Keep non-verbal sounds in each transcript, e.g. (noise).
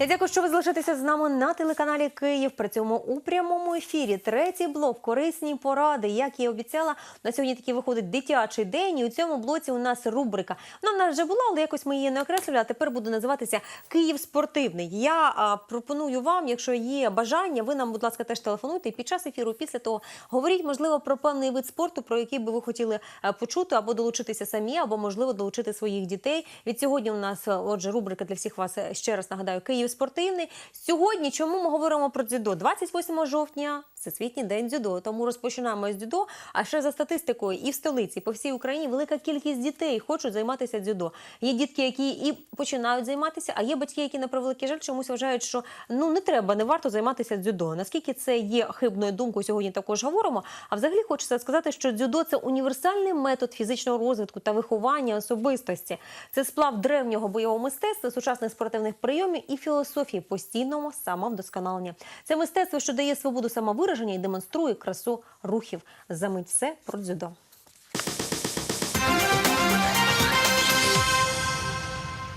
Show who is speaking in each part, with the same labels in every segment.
Speaker 1: Я дякую, що ви залишаєтеся з нами на телеканалі Київ. При цьому у прямому ефірі третій блок корисні поради. Як і обіцяла, на сьогодні таки виходить дитячий день. І у цьому блоці у нас рубрика. Вона вже була, але якось ми її не окреслювали. А тепер буде називатися Київ спортивний. Я а, пропоную вам, якщо є бажання, ви нам, будь ласка, теж телефонуйте і під час ефіру. Після того говоріть, можливо, про певний вид спорту, про який би ви хотіли е, почути або долучитися самі, або можливо долучити своїх дітей. Від сьогодні у нас е, отже рубрика для всіх вас е, ще раз нагадаю Київ спортивний. Сьогодні чому ми говоримо про дзюдо? 28 жовтня, всесвітній день дзюдо. Тому розпочинаємо з дзюдо. А ще за статистикою, і в столиці, по всій Україні велика кількість дітей хочуть займатися дзюдо. Є дітки, які і починають займатися, а є батьки, які на превеликий жаль чомусь вважають, що ну не треба, не варто займатися дзюдо. Наскільки це є хибною думкою, сьогодні також говоримо. А взагалі хочеться сказати, що дзюдо це універсальний метод фізичного розвитку та виховання особистості. Це сплав древнього бойового мистецтва, сучасних спортивних прийомів і філософії постійного самовдосконалення. Це мистецтво, що дає свободу самовираження і демонструє красу рухів. Замить все про дзюдо.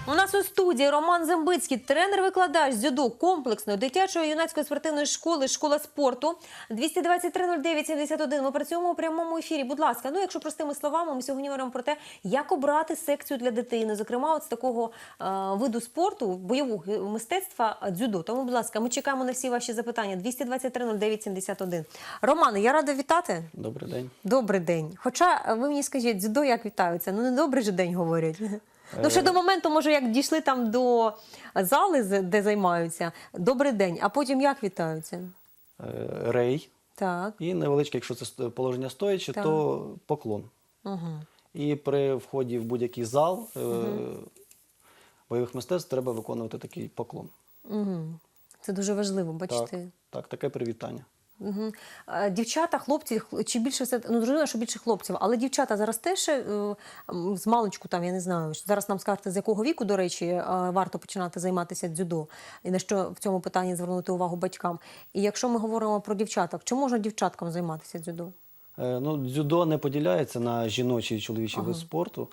Speaker 1: У нас у студії Роман Зембицький, тренер-викладач дзюдо комплексної дитячої юнацької спортивної школи, школа спорту 223-09-71. Ми працюємо у прямому ефірі. Будь ласка, ну якщо простими словами, ми сьогодні говоримо про те, як обрати секцію для дитини, зокрема, от з такого е, виду спорту, бойового мистецтва дзюдо. Тому, будь ласка, ми чекаємо на всі ваші запитання. 223-09-71. Романе, я рада вітати.
Speaker 2: Добрий день.
Speaker 1: Добрий день. Хоча е, ви мені скажіть, дзюдо як вітаються? Ну не добрий же день говорять. Ну, ще до моменту, може, як дійшли там до зали, де займаються, добрий день, а потім як вітаються?
Speaker 2: Е, Рей.
Speaker 1: Так.
Speaker 2: І невеличке, якщо це положення стоячи,
Speaker 1: Так.
Speaker 2: то поклон.
Speaker 1: Угу.
Speaker 2: І при вході в будь-який зал е, бойових мистецтв треба виконувати такий поклон.
Speaker 1: Угу. Це дуже важливо,
Speaker 2: Так, так, таке привітання.
Speaker 1: Угу. Дівчата, хлопці, чи більше все ну зрозуміло, що більше хлопців, але дівчата зараз теж е, з маличку, там я не знаю. Зараз нам скажете, з якого віку, до речі, е, варто починати займатися дзюдо, і на що в цьому питанні звернути увагу батькам. І якщо ми говоримо про дівчаток, чи можна дівчаткам займатися дзюдо?
Speaker 2: Е, Ну, дзюдо не поділяється на жіночий і чоловічий вид спорту.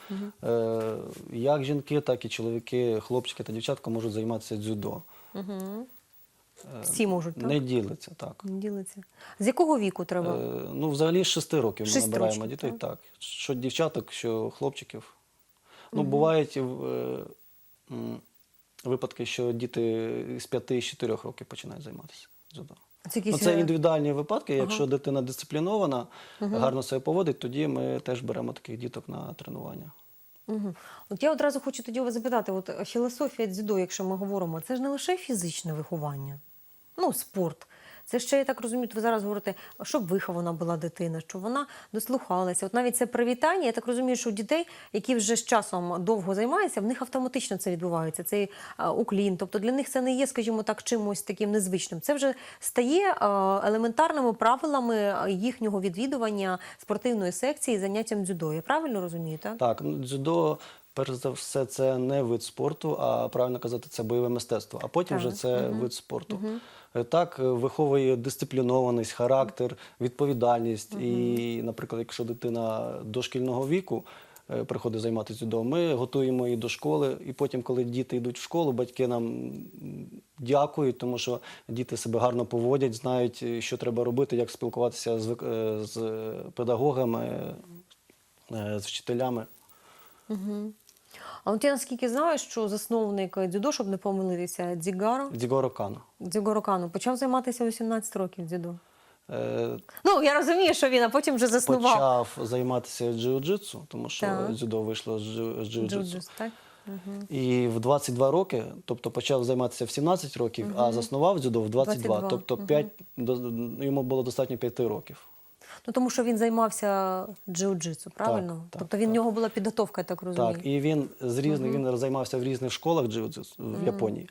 Speaker 2: Е, Як жінки, так і чоловіки, хлопчики та дівчатка можуть займатися дзюдо.
Speaker 1: Всі можуть, так?
Speaker 2: Не ділиться так.
Speaker 1: Не ділиться. З якого віку треба?
Speaker 2: Е, Ну, взагалі з 6 років ми набираємо
Speaker 1: років,
Speaker 2: дітей.
Speaker 1: так.
Speaker 2: Так. Що дівчаток, що хлопчиків. Ну, бувають е, випадки, що діти з 5-4 років починають займатися дзюдо.
Speaker 1: Це
Speaker 2: Ну, це
Speaker 1: е,
Speaker 2: індивідуальні випадки. Якщо дитина дисциплінована, гарно себе поводить, тоді ми теж беремо таких діток на тренування.
Speaker 1: Угу. От я одразу хочу тоді вас запитати: от філософія дзюдо, якщо ми говоримо, це ж не лише фізичне виховання, ну, спорт. Це ще, я так розумію, ви зараз говорите, щоб вихована була дитина, щоб вона дослухалася. От навіть це привітання, я так розумію, що у дітей, які вже з часом довго займаються, в них автоматично це відбувається. Цей е, уклін. Тобто для них це не є, скажімо так, чимось таким незвичним. Це вже стає е, елементарними правилами е, їхнього відвідування спортивної секції заняттям дзюдо. Я правильно розумію, так?
Speaker 2: Так, ну, дзюдо, перш за все, це не вид спорту, а правильно казати, це бойове мистецтво. А потім
Speaker 1: Так.
Speaker 2: вже це вид спорту. Е, Так, е, виховує дисциплінованість, характер, відповідальність. І, наприклад, якщо дитина дошкільного віку е, приходить займатися дзюдо, ми готуємо її до школи, і потім, коли діти йдуть в школу, батьки нам дякують, тому що діти себе гарно поводять, знають, що треба робити, як спілкуватися з, з педагогами, з вчителями.
Speaker 1: А от я наскільки знаю, що засновник дзюдо, щоб не помилитися, Дзігаро,
Speaker 2: Дігоро Кано.
Speaker 1: Дзігаро Кану, почав займатися у 18 років дзюдо.
Speaker 2: Е,
Speaker 1: Ну, я розумію, що він, а потім вже заснував.
Speaker 2: почав займатися джиу-джитсу, тому що
Speaker 1: Так.
Speaker 2: дзюдо вийшло з джиу- з джиу-джитсу.
Speaker 1: Так?
Speaker 2: І в 22 роки, тобто почав займатися в 17 років, а заснував дзюдо в 22.
Speaker 1: 22,
Speaker 2: Тобто 5, йому було достатньо 5 років.
Speaker 1: Ну, тому що він займався джиу-джитсу, правильно?
Speaker 2: так,
Speaker 1: тобто він в нього була підготовка, я так розумію.
Speaker 2: Так, і він з різних він займався в різних школах джиу-джитсу в Японії.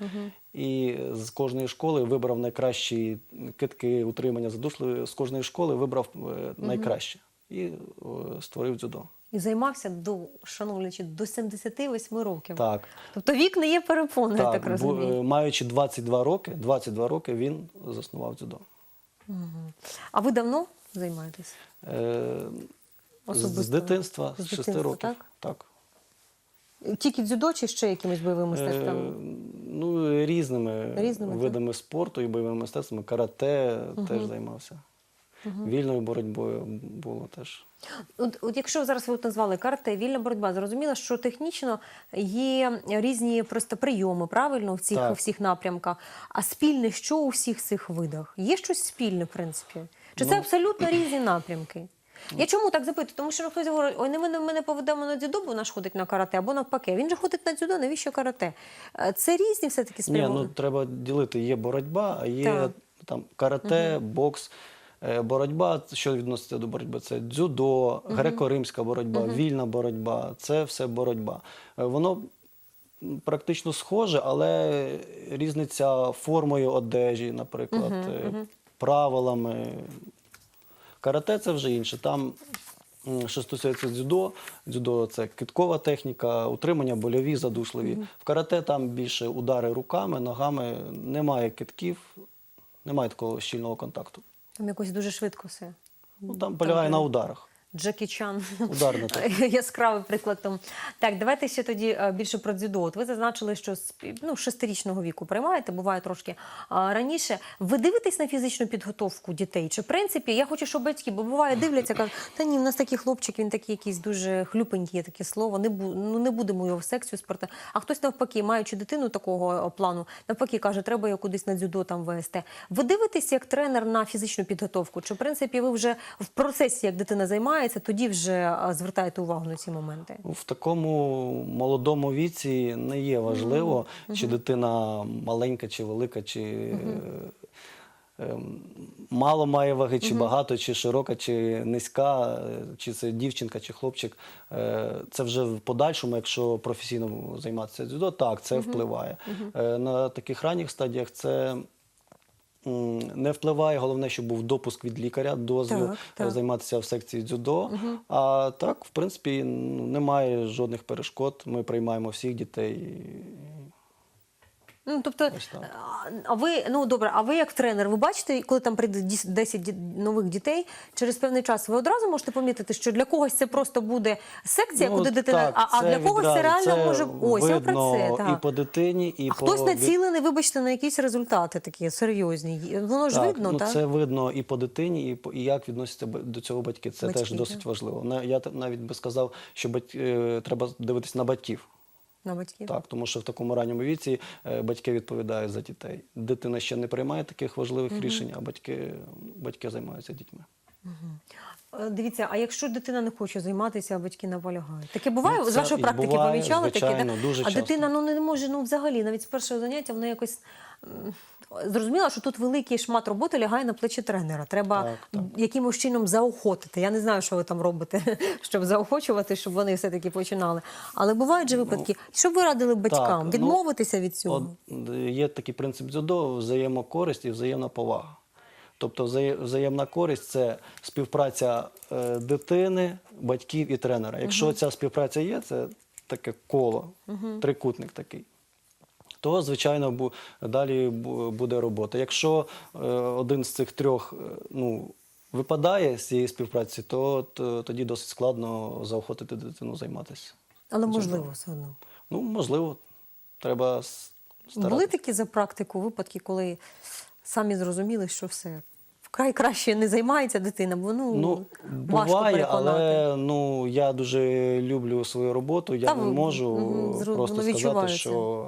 Speaker 2: І з кожної школи вибрав найкращі китки, утримання задушливі. З кожної школи вибрав е, найкраще і е, створив дзюдо.
Speaker 1: І займався до, шановлячи, до 78 років.
Speaker 2: Так.
Speaker 1: Тобто вік не є перепоною, я так розумію.
Speaker 2: е, маючи 22 роки, 22 роки він заснував дзюдо.
Speaker 1: А ви давно займаєтесь?
Speaker 2: Е, з,
Speaker 1: Особисто?
Speaker 2: з дитинства,
Speaker 1: З шести
Speaker 2: років.
Speaker 1: так?
Speaker 2: так.
Speaker 1: Тільки дзюдо чи ще якимись бойовими
Speaker 2: мистецтвами?
Speaker 1: Е.
Speaker 2: Ну, різними,
Speaker 1: Різними, так.
Speaker 2: видами спорту і бойовими мистецтвами. Карате теж займався. Вільною боротьбою було теж.
Speaker 1: От, от якщо зараз ви от назвали карате, вільна боротьба, зрозуміло, що технічно є різні просто прийоми, правильно, в цих
Speaker 2: Так.
Speaker 1: всіх напрямках. А спільне що у всіх цих видах? Є щось спільне, в принципі? Чи це абсолютно різні напрямки? Я чому так запитую? Тому що хтось говорить, ой, не ми, ми не поведемо на дзюдо, бо наш ходить на карате, або навпаки. Він же ходить на дзюдо, навіщо карате? Е, Це різні все-таки
Speaker 2: Ні,
Speaker 1: спрямовані.
Speaker 2: ну треба ділити. Є боротьба, а є
Speaker 1: Так.
Speaker 2: там карате, бокс. Е, Боротьба, що відноситься до боротьби, це дзюдо, греко-римська боротьба, вільна боротьба. Це все боротьба. Е, Воно практично схоже, але різниця формою одежі, наприклад, е, правилами. Карате це вже інше. Там, що стосується дзюдо, дзюдо це киткова техніка, утримання больові, задушливі. В карате там більше удари руками, ногами, немає китків, немає такого щільного контакту.
Speaker 1: Там якось дуже швидко все.
Speaker 2: Ну, там полягає на ударах.
Speaker 1: Джекі Чан.
Speaker 2: Ударна (laughs) техніка.
Speaker 1: Яскравий приклад. Так, давайте ще тоді е, більше про дзюдо. От ви зазначили, що з ну, шестирічного віку приймаєте, буває трошки а, раніше. Ви дивитесь на фізичну підготовку дітей? Чи в принципі я хочу, щоб батьки, бо буває дивляться, кажуть, та ні, в нас такий хлопчик, він такий якийсь дуже хлюпенький, є таке слово. Не бу, ну не будемо його в секцію спорта. А хтось навпаки, маючи дитину такого е, плану, навпаки каже, треба його кудись на дзюдо там вести. Ви дивитесь як тренер на фізичну підготовку? Чи в принципі ви вже в процесі, як дитина займається, тоді вже е, звертаєте увагу на ці моменти?
Speaker 2: В такому молодому віці не є важливо, чи дитина маленька, чи велика, чи е, ем, мало має ваги, чи багато, чи широка, чи низька, е, чи це дівчинка, чи хлопчик. Це вже в подальшому, якщо професійно займатися дзюдо, так, це впливає. На таких ранніх стадіях це. Не впливає, головне, щоб був допуск від лікаря, дозвіл
Speaker 1: Так,
Speaker 2: е,
Speaker 1: так.
Speaker 2: займатися в секції дзюдо. А так, в принципі, немає жодних перешкод. Ми приймаємо всіх дітей.
Speaker 1: Ну тобто, а- ви ну добре, а ви як тренер, ви бачите, коли там прийде діс- 10 ді- нових дітей через певний час, ви одразу можете помітити, що для когось це просто буде секція,
Speaker 2: Ну,
Speaker 1: куди дитина,
Speaker 2: так,
Speaker 1: а, а для когось це реально
Speaker 2: це
Speaker 1: може ось я про
Speaker 2: видно
Speaker 1: це.
Speaker 2: і по дитині, і
Speaker 1: а
Speaker 2: по
Speaker 1: хтось націлений, вибачте, на якісь результати такі серйозні. Воно ж
Speaker 2: Так,
Speaker 1: видно,
Speaker 2: ну,
Speaker 1: так?
Speaker 2: Це видно і по дитині, і, по, і як відносяться до цього батьки. Це
Speaker 1: Батьки,
Speaker 2: теж досить
Speaker 1: так.
Speaker 2: важливо. Я навіть би сказав, що бать, е, треба дивитися на батьків.
Speaker 1: На батьків.
Speaker 2: Так, тому що в такому ранньому віці е, батьки відповідають за дітей. Дитина ще не приймає таких важливих рішень, а батьки, батьки займаються дітьми.
Speaker 1: Угу. Дивіться, а якщо дитина не хоче займатися, а батьки наполягають? Таке буває
Speaker 2: Ну,
Speaker 1: з вашої практики
Speaker 2: буває,
Speaker 1: помічали таке?
Speaker 2: звичайно,
Speaker 1: да?
Speaker 2: дуже
Speaker 1: а
Speaker 2: часто.
Speaker 1: дитина ну не може, ну взагалі, навіть з першого заняття вона якось м, зрозуміла, що тут великий шмат роботи лягає на плечі тренера. Треба
Speaker 2: Так, так.
Speaker 1: якимось чином заохотити. Я не знаю, що ви там робите, (laughs) щоб заохочувати, щоб вони все-таки починали. Але бувають же випадки. Що ви радили батькам?
Speaker 2: ну,
Speaker 1: Відмовитися від цього?
Speaker 2: От, е, є такий принцип дзюдо взаємокористь і взаємна повага. Тобто взаємна користь це співпраця е, дитини, батьків і тренера. Якщо ця співпраця є, це таке коло, трикутник такий. То, звичайно, далі буде робота. Якщо е, один з цих трьох е, ну, випадає з цієї співпраці, то, то тоді досить складно заохотити дитину займатися.
Speaker 1: Але можливо все одно.
Speaker 2: Ну, можливо, треба старатися.
Speaker 1: Були такі за практику випадки, коли самі зрозуміли, що все. Вкрай краще не займається дитина, бо ну,
Speaker 2: Ну,
Speaker 1: важко
Speaker 2: буває,
Speaker 1: переконати.
Speaker 2: але ну, я дуже люблю свою роботу. Я
Speaker 1: Та
Speaker 2: не
Speaker 1: ви-
Speaker 2: можу
Speaker 1: мгм, зру-
Speaker 2: просто
Speaker 1: воно
Speaker 2: сказати,
Speaker 1: відчувається.
Speaker 2: що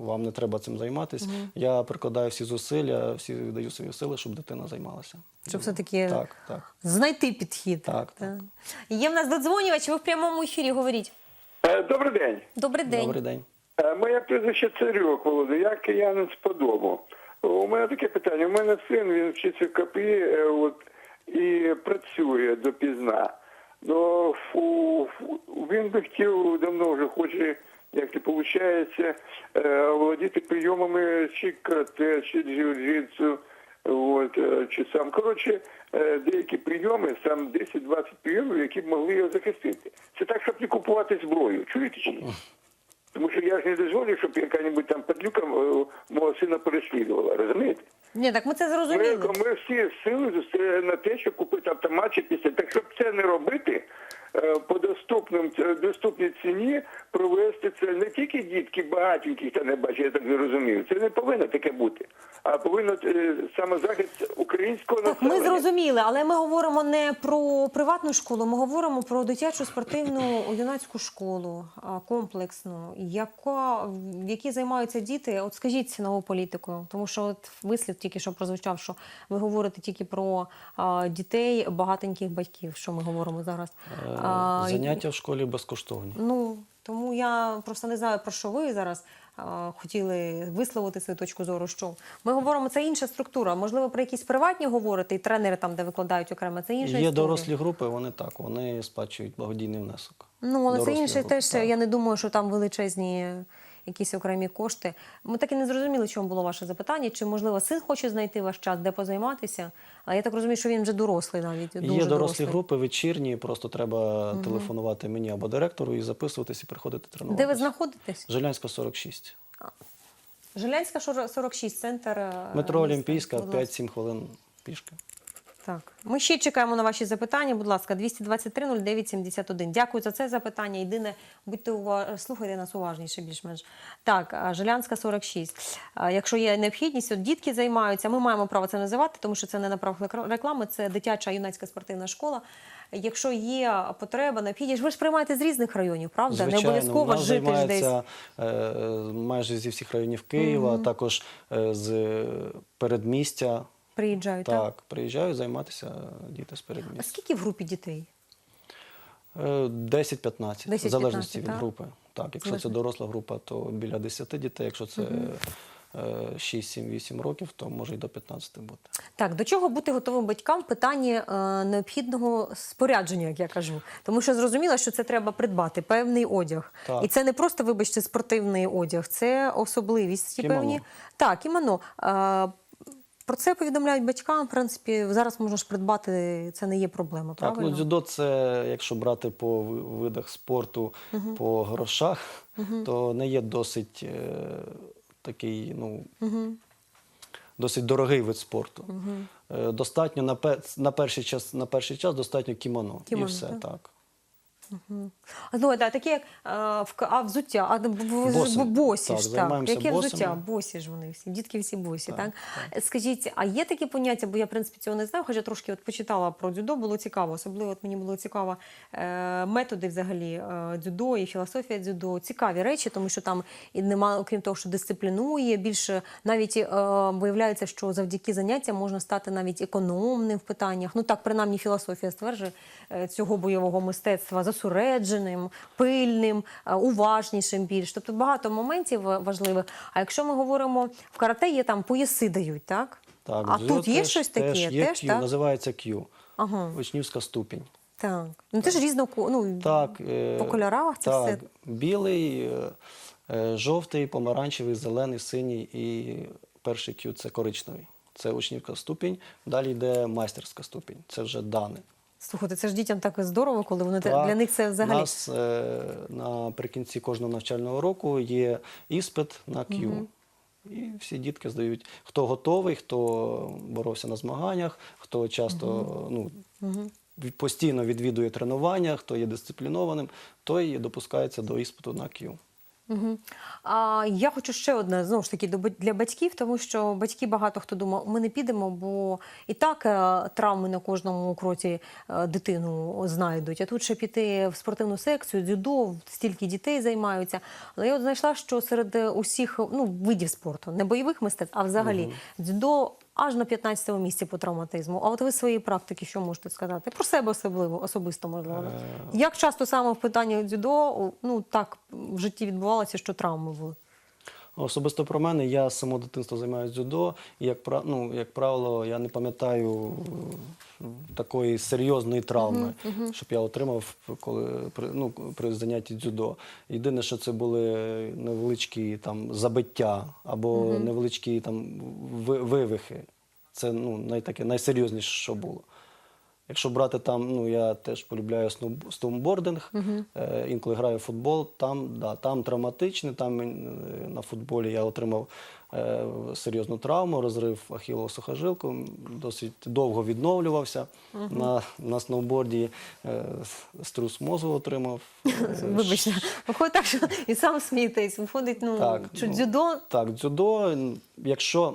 Speaker 2: вам не треба цим займатися. Я прикладаю всі зусилля, всі даю свої сили, щоб дитина займалася.
Speaker 1: Щоб все-таки
Speaker 2: Так, так.
Speaker 1: знайти підхід.
Speaker 2: Так,
Speaker 1: Та. Є в нас додзвонювач, ви в прямому ефірі говоріть.
Speaker 3: Е, Добрий день.
Speaker 1: Добрий день.
Speaker 2: Добрий день.
Speaker 3: Е, Моє прізвище Царюк Володя, я киянин з Подобу. У мене таке питання. У мене син, він вчиться в КПІ е, от, і працює допізна. Ну, фу, фу, він би хотів давно вже хоче, як це виходить, володіти прийомами чи карате, чи джиу-джитсу, от, е, чи сам. Коротше, е, деякі прийоми, сам 10-20 прийомів, які б могли його захистити. Це так, щоб не купувати зброю. Чуєте чи ні? Тому що я ж не дозволю, щоб яка-небудь там падлюка е, мого сина переслідувала, розумієте?
Speaker 1: Ні, так ми це
Speaker 3: Ми,
Speaker 1: зрозуміли.
Speaker 3: ми всі сили зустріли на те, щоб купити автомат чи після. Так щоб це не робити, по доступним е, доступній ціні провести це не тільки дітки багатеньких та не бачать, я так зрозумів. Це не повинно таке бути, а повинно е, саме захист українського
Speaker 1: Так, ми зрозуміли, але ми говоримо не про приватну школу, ми говоримо про дитячу спортивну юнацьку школу комплексну, яка в якій займаються діти. От скажіть нову політику, тому що от вислів тільки що прозвучав, що ви говорите тільки про дітей багатеньких батьків. Що ми говоримо зараз?
Speaker 2: Е,
Speaker 1: А,
Speaker 2: Заняття в школі безкоштовні.
Speaker 1: Ну тому я просто не знаю про що ви зараз хотіли висловити свою точку зору. Що ми говоримо, це інша структура. Можливо, про якісь приватні говорити, і тренери там, де викладають окремо, це інша
Speaker 2: Є
Speaker 1: історія.
Speaker 2: дорослі групи, вони так, вони сплачують благодійний внесок.
Speaker 1: Ну але це інше
Speaker 2: групи,
Speaker 1: теж.
Speaker 2: так.
Speaker 1: Я не думаю, що там величезні. Якісь окремі кошти. Ми так і не зрозуміли, чому було ваше запитання. Чи можливо син хоче знайти ваш час, де позайматися? А я так розумію, що він вже дорослий навіть дуже
Speaker 2: Є дорослі
Speaker 1: дорослий.
Speaker 2: групи вечірні, просто треба телефонувати мені або директору і записуватись і приходити тренуватися.
Speaker 1: Де ви знаходитесь?
Speaker 2: Жилянська 46.
Speaker 1: Жилянська шор- 46, центр е,
Speaker 2: Метро. Олімпійська,
Speaker 1: Будь ласка.
Speaker 2: 5-7 хвилин пішки.
Speaker 1: Так, ми ще чекаємо на ваші запитання. Будь ласка, 223 09 71. Дякую за це запитання. Єдине, будьте ува... слухайте нас уважніше, більш-менш. Так, Жилянська 46. А, Якщо є необхідність, от дітки займаються. Ми маємо право це називати, тому що це не на правах реклами, це дитяча юнацька спортивна школа. Якщо є потреба, необхідність, ви ж приймаєте з різних районів, правда? не обов'язково жити ж десь.
Speaker 2: е, майже зі всіх районів Києва, також е, з передмістя.
Speaker 1: Приїжджають. Так.
Speaker 2: Так, приїжджають займатися діти з
Speaker 1: А скільки в групі дітей?
Speaker 2: Е, 10-15,
Speaker 1: 10-15,
Speaker 2: в залежності від
Speaker 1: так?
Speaker 2: групи. Так, якщо
Speaker 1: Залежно.
Speaker 2: це доросла група, то біля 10 дітей. Якщо це е, 6, 7, 8 років, то може і до 15 бути.
Speaker 1: Так, до чого бути готовим батькам в питанні е, необхідного спорядження, як я кажу. Тому що зрозуміло, що це треба придбати певний одяг.
Speaker 2: Так.
Speaker 1: І це не просто, вибачте, спортивний одяг, це особливість
Speaker 2: Кімоно.
Speaker 1: певні. Так, іменно. Про це повідомляють батькам. В принципі, зараз можна ж придбати, це не є проблема,
Speaker 2: Так, ну дзюдо це, якщо брати по видах спорту, по грошах, то не є досить е, такий, ну, досить дорогий вид спорту. Е, достатньо на, пе- на, перший час, на перший час достатньо кімоно,
Speaker 1: Кімоно,
Speaker 2: і все
Speaker 1: так.
Speaker 2: так.
Speaker 1: Ну, да, такі як е, в, а взуття, а в- босі
Speaker 2: Так,
Speaker 1: ж так. Яке
Speaker 2: босими.
Speaker 1: взуття? Босі ж вони всі, дітки всі босі, так?
Speaker 2: Так,
Speaker 1: Скажіть, а є такі поняття, бо я, в принципі, цього не знаю, хоча трошки от почитала про дзюдо, було цікаво. Особливо от мені було цікаво е, методи взагалі е, дзюдо і філософія дзюдо. Цікаві речі, тому що там і нема, окрім того, що дисциплінує, більше навіть е, виявляється, що завдяки заняттям можна стати навіть економним в питаннях. Ну так, принаймні, філософія стверджує е, цього бойового мистецтва засуредженим, пильним, е, уважнішим більш. Тобто багато моментів е, важливих. А якщо ми говоримо в карате, є там пояси дають, так?
Speaker 2: Так,
Speaker 1: а тут є
Speaker 2: теж-
Speaker 1: щось таке?
Speaker 2: Теж є Q,
Speaker 1: так?
Speaker 2: називається Q,
Speaker 1: Ага.
Speaker 2: учнівська ступінь.
Speaker 1: Так. Ну це ж різно ну,
Speaker 2: Так, е,
Speaker 1: по кольорах це
Speaker 2: так,
Speaker 1: все.
Speaker 2: Білий, жовтий, помаранчевий, зелений, синій і перший Q це коричневий. Це учнівська ступінь. Далі йде майстерська ступінь. Це вже дане.
Speaker 1: Слухайте, це ж дітям так здорово, коли вони
Speaker 2: Так,
Speaker 1: для них це взагалі.
Speaker 2: У нас е, наприкінці кожного навчального року є іспит на Q. І всі дітки здають, хто готовий, хто боровся на змаганнях, хто часто ну, від- постійно відвідує тренування, хто є дисциплінованим, той допускається до іспиту на Q.
Speaker 1: Угу. А я хочу ще одне знову ж таки для батьків, тому що батьки багато хто думав, ми не підемо, бо і так е, травми на кожному кроці е, дитину знайдуть. А тут ще піти в спортивну секцію, дзюдо, стільки дітей займаються. Але я от знайшла, що серед усіх ну, видів спорту, не бойових мистецтв, а взагалі дзюдо аж на 15-му місці по травматизму. А от ви свої практики що можете сказати? Про себе особливо, особисто можливо. Як часто саме в питанні дзюдо ну так в житті відбувалося, що травми були?
Speaker 2: Особисто про мене, я з самого дитинства займаюся дзюдо, і як, ну, як правило, я не пам'ятаю е, такої серйозної травми, щоб я отримав коли, при, ну, при занятті дзюдо. Єдине, що це були невеличкі там, забиття або невеличкі там, ви- вивихи. Це ну, най, таке, найсерйозніше, що було. Якщо брати там, ну я теж полюбляю сноуб- сноубординг, е, інколи граю в футбол, там, да, там травматичне, там е, на футболі я отримав е, серйозну травму, розрив ахілову сухожилку, досить довго відновлювався. На, на сноуборді е, струс мозку отримав. е, (laughs)
Speaker 1: Вибачте, виходить так, що і сам смієтесь. Виходить, ну
Speaker 2: Так, ну,
Speaker 1: дзюдо
Speaker 2: Так, дзюдо, якщо,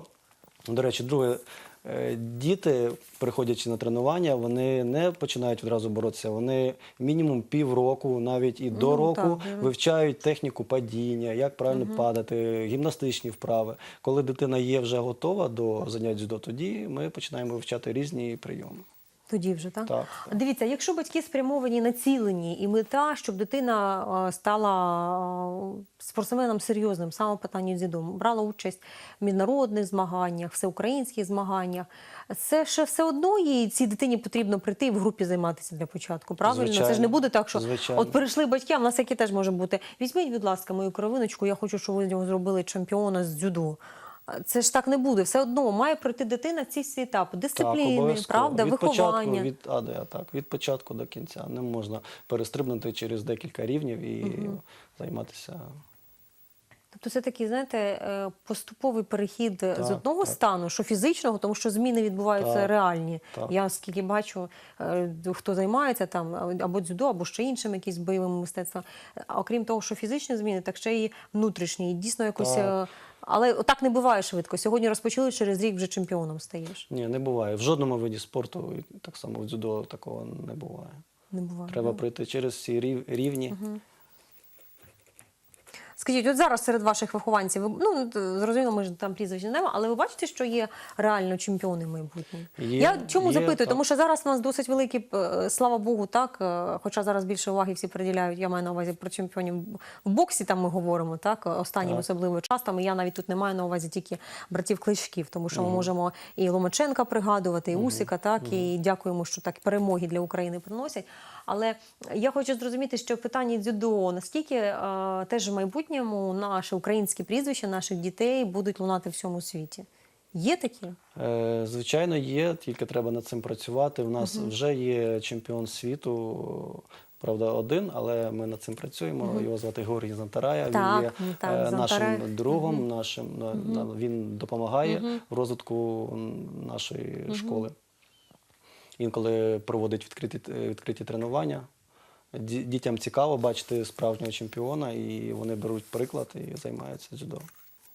Speaker 2: до речі, друге, діти, приходячи на тренування, вони не починають відразу боротися. Вони мінімум півроку, навіть і до
Speaker 1: Ну,
Speaker 2: року
Speaker 1: так,
Speaker 2: вивчають техніку падіння, як правильно падати, гімнастичні вправи. Коли дитина є вже готова до занять дзюдо, тоді ми починаємо вивчати різні прийоми.
Speaker 1: Тоді вже так.
Speaker 2: Так, так.
Speaker 1: Дивіться, якщо батьки спрямовані націлені і мета, щоб дитина стала спортсменом серйозним, саме питання дзюдо, брала участь в міжнародних змаганнях, всеукраїнських змаганнях. Це ще все одно їй цій дитині потрібно прийти і в групі займатися для початку. Правильно, це ж не буде так, що
Speaker 2: Звичайно.
Speaker 1: от прийшли батьки, а в нас яке теж може бути. Візьміть, будь ласка, мою кровиночку, я хочу, щоб ви з нього зробили чемпіона з дзюдо. Це ж так не буде. Все одно має пройти дитина ці всі етапи дисципліни,
Speaker 2: обов'язково.
Speaker 1: правда,
Speaker 2: від
Speaker 1: виховання.
Speaker 2: Початку, від, а, де, так, від початку до кінця. Не можна перестрибнути через декілька рівнів і займатися.
Speaker 1: Тобто це такий, знаєте, е, поступовий перехід з одного
Speaker 2: так.
Speaker 1: стану, що фізичного, тому що зміни відбуваються
Speaker 2: Так,
Speaker 1: реальні.
Speaker 2: так.
Speaker 1: Я скільки бачу, е, хто займається там або дзюдо, або ще іншим якісь бойовим мистецтвом. А окрім того, що фізичні зміни, так ще й внутрішні. І дійсно якось.
Speaker 2: Так.
Speaker 1: Але так не буває швидко. Сьогодні розпочали, через рік вже чемпіоном стаєш.
Speaker 2: Ні, не буває. В жодному виді спорту, так само в дзюдо такого не буває.
Speaker 1: Не буває.
Speaker 2: Треба пройти через всі рів- рівні.
Speaker 1: Скажіть, от зараз серед ваших вихованців, ви- ну зрозуміло, ми ж там прізвищ не знаємо, але ви бачите, що є реально чемпіони майбутні? Я чому
Speaker 2: є,
Speaker 1: запитую?
Speaker 2: так.
Speaker 1: Тому що зараз у нас досить великі, е, слава Богу, так. е, Хоча зараз більше уваги всі приділяють. Я маю на увазі про чемпіонів в боксі. Там ми говоримо так останнім
Speaker 2: Так.
Speaker 1: особливо часом. І я навіть тут не маю на увазі тільки братів Кличків, тому що ми можемо і Ломаченка пригадувати, і Усика, так і дякуємо, що так перемоги для України приносять. Але я хочу зрозуміти, що в питанні дзюдо наскільки е, теж в майбутньому наші українські прізвища наших дітей будуть лунати в всьому світі. Є такі?
Speaker 2: Е, Звичайно, є, тільки треба над цим працювати. У нас вже є чемпіон світу. Правда, один, але ми над цим працюємо. Його звати Георгій Зантарая.
Speaker 1: Так,
Speaker 2: він є
Speaker 1: так,
Speaker 2: е,
Speaker 1: Зантарай.
Speaker 2: нашим другом, нашим на- на- він допомагає в розвитку нашої школи. Інколи проводить відкриті, е, відкриті тренування. Ді- Дітям цікаво бачити справжнього чемпіона, і вони беруть приклад і займаються дзюдо.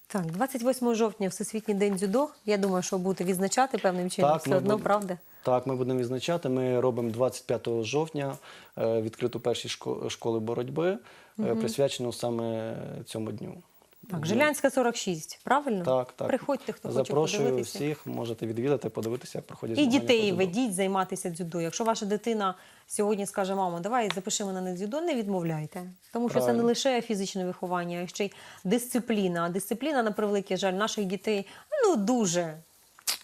Speaker 1: Так, 28 жовтня, Всесвітній день дзюдо. Я думаю, що будете відзначати певним чином. все одно,
Speaker 2: будем...
Speaker 1: правда?
Speaker 2: Так, ми будемо відзначати. Ми робимо 25 жовтня е, відкриту перші шко- школи боротьби, угу. присвячену саме цьому дню.
Speaker 1: Так, Жилянська 46, правильно?
Speaker 2: Так, так.
Speaker 1: Приходьте, хто
Speaker 2: Запрошую
Speaker 1: хоче подивитися.
Speaker 2: всіх, можете відвідати, подивитися, як проходять
Speaker 1: І дітей ведіть займатися дзюдо. Якщо ваша дитина сьогодні скаже, мамо, давай запиши мене на дзюдо, не відмовляйте. Тому що це не лише фізичне виховання, а ще й дисципліна. А дисципліна, на превеликий жаль, наших дітей ну дуже,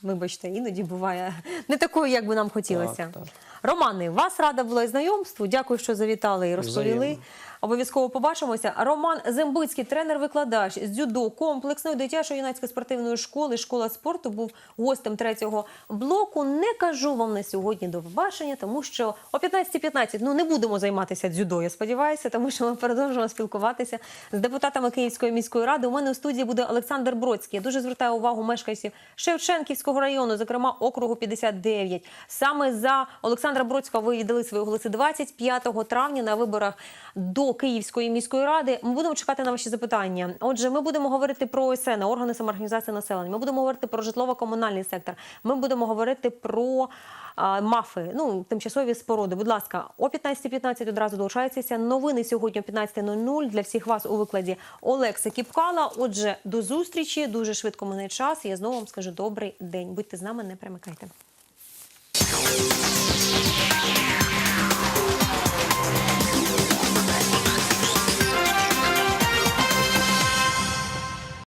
Speaker 1: вибачте, іноді буває (laughs) не такою, як би нам хотілося.
Speaker 2: Так, так.
Speaker 1: Романи, вас рада була і знайомству. Дякую, що завітали і розповіли.
Speaker 2: Взаємно.
Speaker 1: Обов'язково побачимося. Роман Зембицький, тренер-викладач з дзюдо комплексної дитячої юнацької спортивної школи, школа спорту, був гостем третього блоку. Не кажу вам на сьогодні до побачення, тому що о 15.15 ну не будемо займатися дзюдо. Я сподіваюся, тому що ми продовжуємо спілкуватися з депутатами Київської міської ради. У мене у студії буде Олександр Бродський. Я дуже звертаю увагу мешканців Шевченківського району, зокрема округу 59. Саме за Олександра Бродського ви віддали свої голоси 25 травня на виборах до Київської міської ради. Ми будемо чекати на ваші запитання. Отже, ми будемо говорити про ОСН, органи самоорганізації населення. Ми будемо говорити про житлово-комунальний сектор. Ми будемо говорити про а, мафи, ну тимчасові споруди. Будь ласка, о 15.15 одразу долучайтеся. Новини сьогодні о 15.00 для всіх вас у викладі Олекса Кіпкала. Отже, до зустрічі. Дуже швидко мине час. Я знову вам скажу добрий день. Будьте з нами, не перемикайте.